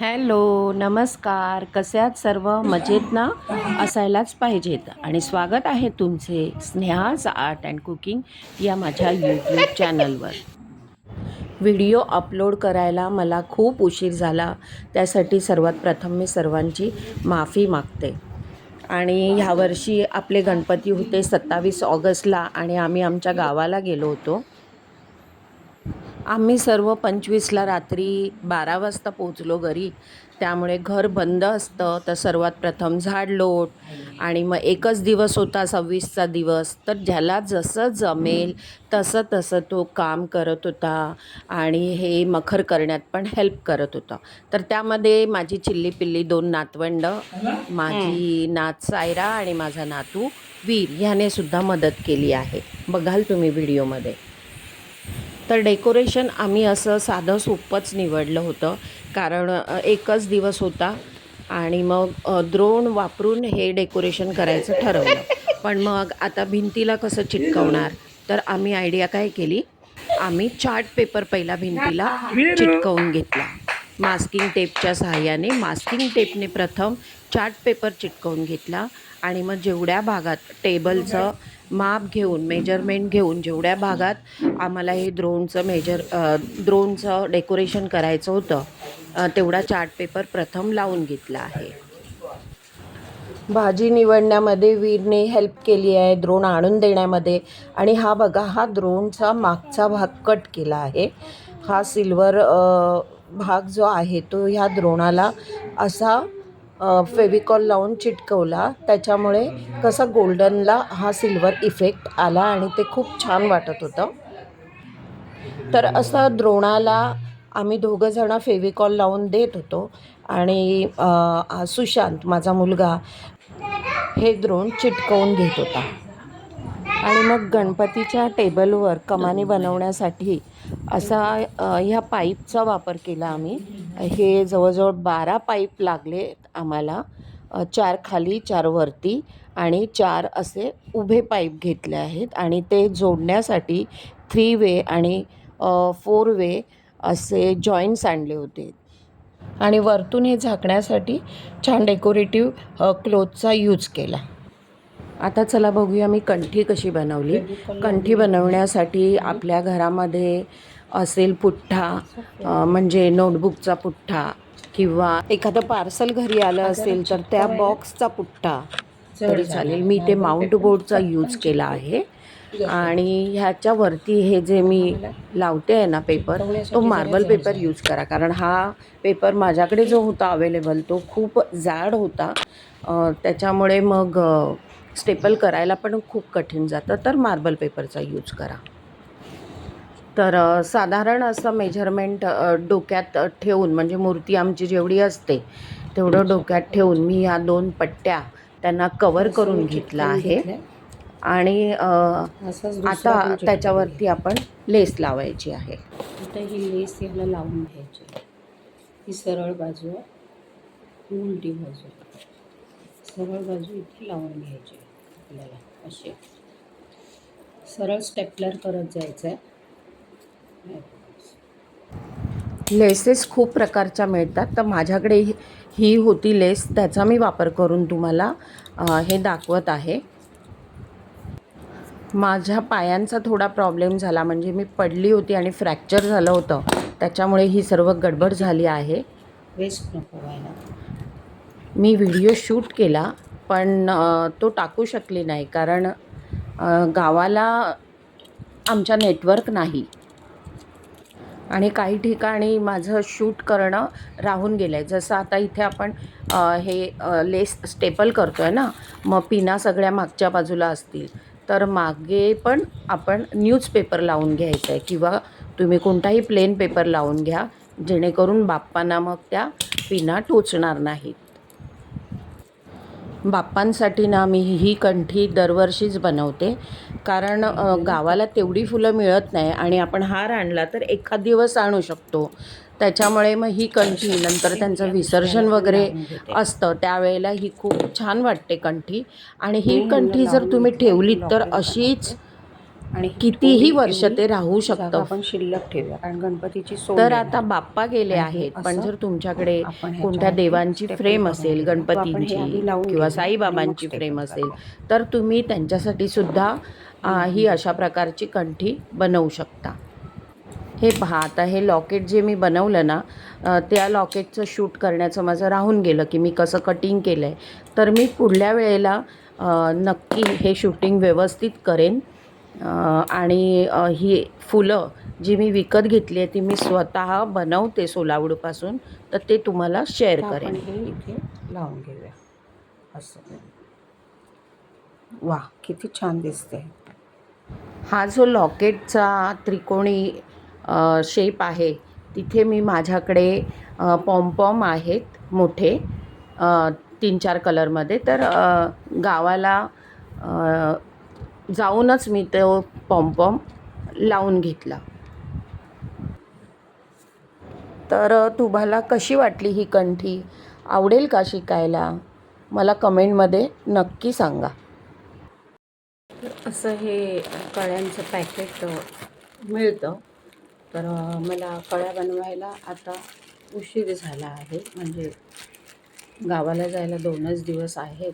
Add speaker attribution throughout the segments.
Speaker 1: Hello नमस्कार. कसे सर्व? मजेत ना? असायलाच पाहिजेत. आणि स्वागत आहे तुमचे स्नेहाज आर्ट अँड कुकिंग या माझ्या यूट्यूब चॅनलवर. व्हिडिओ अपलोड करायला मला खूप उशीर झाला. त्यासाठी सर्वात प्रथम मी सर्वांची माफी मागते. आणि ह्यावर्षी आपले गणपती होते सत्तावीस ऑगस्टला आणि आम्ही आमच्या गावाला गेलो होतो. आम्ही सर्व पंचवीसला रात्री बारा वाजता पोचलो घरी. त्यामुळे घर बंद असतं तर सर्वात प्रथम झाडलोट आणि मग एकच दिवस होता सव्वीसचा दिवस. तर ज्याला जसं जमेल तसं तसं तो काम करत होता आणि हे मखर करण्यात पण हेल्प करत होता. तर त्यामध्ये माझी चिल्ली पिल्ली दोन नातवंड माझी नात सायरा आणि माझा नातू वीर ह्याने सुद्धा मदत केली आहे. बघाल तुम्ही व्हिडिओमध्ये तर डेकोरेशन आम्ही असं साधं सोपंच निवडलं होतं. कारण एकच दिवस होता आणि मग द्रोण वापरून हे डेकोरेशन करायचं ठरवलं. पण मग आता भिंतीला कसं चिटकवणार? तर आम्ही आयडिया काय केली? आम्ही चार्ट पेपर पहिला भिंतीला चिटकवून घेतला. मास्किंग टेपच्या सहाय्याने मास्किंग टेपने प्रथम चार्ट पेपर चिटकवून घेतला आणि मग जेवढ्या भागात टेबलचं माप घेऊन मेजरमेंट घेऊन जेवढ्या भागात आम्हाला हे द्रोणचं मेजर द्रोणचं डेकोरेशन करायचं होतं तेवढा चार्ट पेपर प्रथम लावून घेतला आहे. भाजी निवडण्यामध्ये वीरने हेल्प केली आहे द्रोण आणून देण्यामध्ये. आणि हा बघा हा द्रोणचा मागचा भाग कट केला आहे. हा सिल्वर भाग जो आहे तो ह्या द्रोणाला असा फेविकॉल लावून चिटकवला. त्याच्यामुळे कसा गोल्डनला हा सिल्वर इफेक्ट आला आणि ते खूप छान वाटत होतं. तर असं द्रोणाला आम्ही दोघंजणं फेविकॉल लावून देत होतो. आणि सुशांत माझा मुलगा हे द्रोण चिटकवून घेत होता. आणि मग गणपतीच्या टेबलवर कमानी बनवण्यासाठी असा ह्या पाईपचा वापर केला आम्ही. हे जवळजवळ बारा पाईप लागले आम्हाला. चार खाली चार वरती आणि चार असे उभे पाईप घेतले आहेत. आणि ते जोडण्यासाठी थ्री वे आणि फोर वे असे जॉईंट्स आणले होते. आणि वरतून हे झाकण्यासाठी छान डेकोरेटिव्ह क्लोथचा यूज केला. आता चला बघूया मी कंठी कशी बनवली. कंठी बनवण्यासाठी आपल्या घरामध्ये असेल पुठ्ठा म्हणजे नोटबुकचा पुठ्ठा किंवा एखादं पार्सल घरी आलं असेल तर त्या बॉक्सचा पुठ्ठा. तरी चालेल. मी ते माउंट बोर्डचा यूज केला आहे. आणि ह्याच्यावरती हे जे मी लावते आहे ना पेपर तो मार्बल पेपर यूज करा. कारण हा पेपर माझ्याकडे जो होता अवेलेबल तो खूप जाड होता. त्याच्यामुळे मग स्टेपल करायला पण खूप कठीण जातं. तर मार्बल पेपरचा यूज करा. तर साधारण असं मेजरमेंट डोक्यात ठेवून म्हणजे मूर्ती आमची जेवढी असते तेवढं डोक्यात ठेवून मी ह्या दोन पट्ट्या त्यांना कवर करून घेतला आहे. आणि आता त्याच्यावरती आपण लेस लावायची आहे.
Speaker 2: आता ही लेस याला लावून घ्यायची ही सरळ बाजू ही उलटी बाजू. सरळ बाजू इथे लावून घ्यायची आपल्याला. अशी. सरळ स्टेपलर करत जायचं आहे
Speaker 1: लेसेस खूप प्रकारच्या मिळतात. तर माझ्याकडे ही- ही होती लेस. त्याचा मी वापर करून तुम्हाला हे दाखवत आहे. माझ्या पायांचा थोडा प्रॉब्लेम झाला. म्हणजे मी पडली होती आणि फ्रॅक्चर झालं होतं. त्याच्यामुळे ही सर्व गडबड झाली आहे.
Speaker 2: वेस्ट नको व्हायला.
Speaker 1: मी व्हिडिओ शूट केला. पण तो टाकू शकले नाही. कारण गावाला आमच्या नेटवर्क नाही. आणि काही ठिकाणी माझं शूट करणं राहून गेलं आहे जसं आता इथे आपण हे लेस स्टेपल करतो आहे ना मग पिना सगळ्या मागच्या बाजूला असतील. तर मागे पण आपण न्यूजपेपर लावून घ्यायचं आहे किंवा तुम्ही कोणताही प्लेन पेपर लावून घ्या जेणेकरून बाप्पांना मग त्या पिना टोचणार नाहीत. बाप्पांसाठी ना मी ही कंठी दरवर्षीच बनवते. कारण गावाला तेवढी फुलं मिळत नाही आणि आपण हार आणला तर एखाद दिवस आणू शकतो. त्याच्यामुळे मग ही कंठी नंतर त्यांचं विसर्जन वगैरे असतं त्यावेळेला ही खूप छान वाटते कंठी. आणि ही कंठी जर तुम्ही ठेवलीत तर अशीच
Speaker 2: आणि
Speaker 1: कितीही वर्ष ते राहू शकतं.
Speaker 2: आपण शिल्लक ठेवूया. कारण गणपतीची
Speaker 1: तर आता. बाप्पा गेले आहेत पण जर तुमच्याकडे कोणत्या देवांची फ्रेम असेल गणपतींची किंवा साईबाबांची फ्रेम असेल. तर तुम्ही त्यांच्यासाठी सुद्धा ही अशा प्रकारची कंठी बनवू शकता. हे पहा आता हे लॉकेट जे मी बनवलं ना त्या लॉकेटचं शूट करण्याचं माझं राहून गेलं की मी कसं कटिंग केलं आहे तर मी पुढल्या वेळेला नक्की हे शूटिंग व्यवस्थित करेन. आणि ही फुलं जी मी विकत घेतली आहे ती मी स्वतः बनवते सोलावूडपासून तर ते तुम्हाला शेअर करेन.
Speaker 2: हे इथे लावून घेऊया. असं. वा किती छान दिसते
Speaker 1: हा जो लॉकेटचा त्रिकोणी शेप आहे तिथे मी माझ्याकडे पॉम्पॉम आहेत मोठे तीन चार कलरमध्ये तर गावाला जाऊनच मी तो पॉम्पॉम लावून घेतला. तर तुम्हाला कशी वाटली ही कंठी? आवडेल का शिकायला? मला कमेंटमध्ये नक्की सांगा.
Speaker 2: असं हे कळ्यांचं पॅकेट मिळतं. तर मला कळ्या बनवायला आता उशीर झाला आहे. म्हणजे गावाला जायला दोनच दिवस आहेत.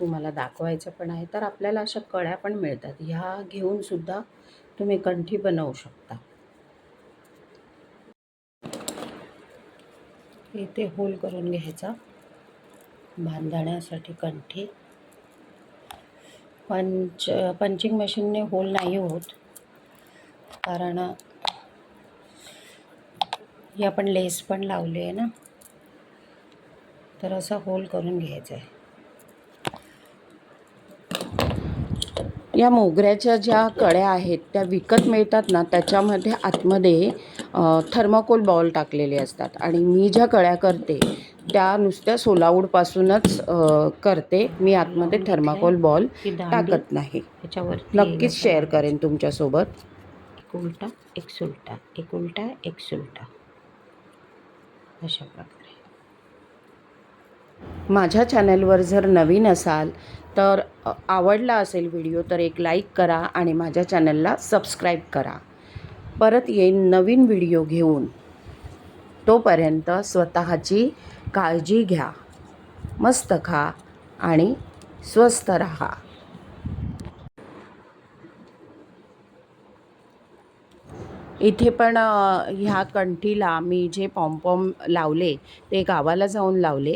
Speaker 2: तुम्हाला दाखवायचं पण आहे तर आपल्याला अशा कळ्या पण मिळतात. ह्या घेऊन सुद्धा तुम्ही कंठी बनवू शकता. इथे होल करून घ्यायचा. बांधण्यासाठी कंठी. पंच पंचिंग मशीनने होल नाही होत कारण ही आपण लेस पण लावली आहे ना. तर असं होल करून घ्यायचं आहे.
Speaker 1: या मोगऱ्याच्या ज्या कळ्या आहेत त्या विकत मिळतात ना त्याच्यामध्ये आतमध्ये थर्माकोल बॉल टाकलेले असतात. आणि मी ज्या कळ्या करते त्या नुसत्या सोलावूडपासूनच करते. मी आतमध्ये थर्माकोल बॉल टाकत नाही. नक्कीच शेअर करेन तुमच्यासोबत.
Speaker 2: एक उलटा एक सुलटा. एक उलटा एक सुलटा. अशा प्रकारे.
Speaker 1: माझ्या चॅनलवर जर नवीन असाल तर आवडला असेल व्हिडिओ तर एक लाईक करा आणि माझ्या चॅनलला सबस्क्राईब करा. परत येईन नवीन व्हिडिओ घेऊन. तोपर्यंत स्वतःची काळजी घ्या. मस्त खा आणि स्वस्थ राहा. इथे पण ह्या कंठीला मी जे पॉम्पॉम लावले ते गावाला जाऊन लावले.